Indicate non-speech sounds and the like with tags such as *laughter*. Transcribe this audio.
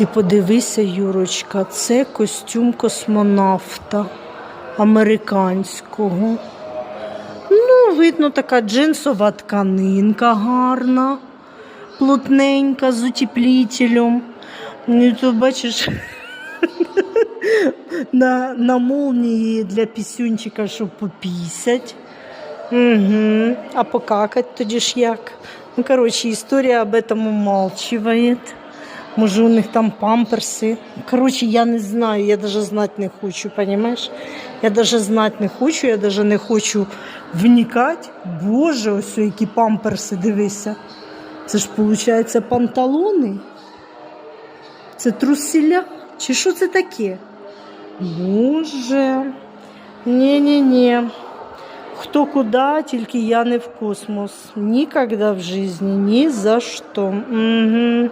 Ти подивися, Юрочка, це костюм космонавта американського. Ну, видно, така джинсова тканинка гарна, плотненька з утеплителем. Ну, тут бачиш, *laughs* на, на молнії для пісюнчика, щоб попісять. Угу. А покакать тоді ж як? Ну, коротше, історія об этом умалчивает. Може, у них там памперси. Коротше, я не знаю, я навіть знати не хочу, понимаешь? Я навіть знати не хочу, я навіть не хочу вникати. Боже, ось які памперси, дивися. Це ж, виходить, панталони? Це труселя? Чи що це таке? Боже. Ні-ні-ні. Хто куди, тільки я не в космос. Ніколи в житті, ні за що. Угу.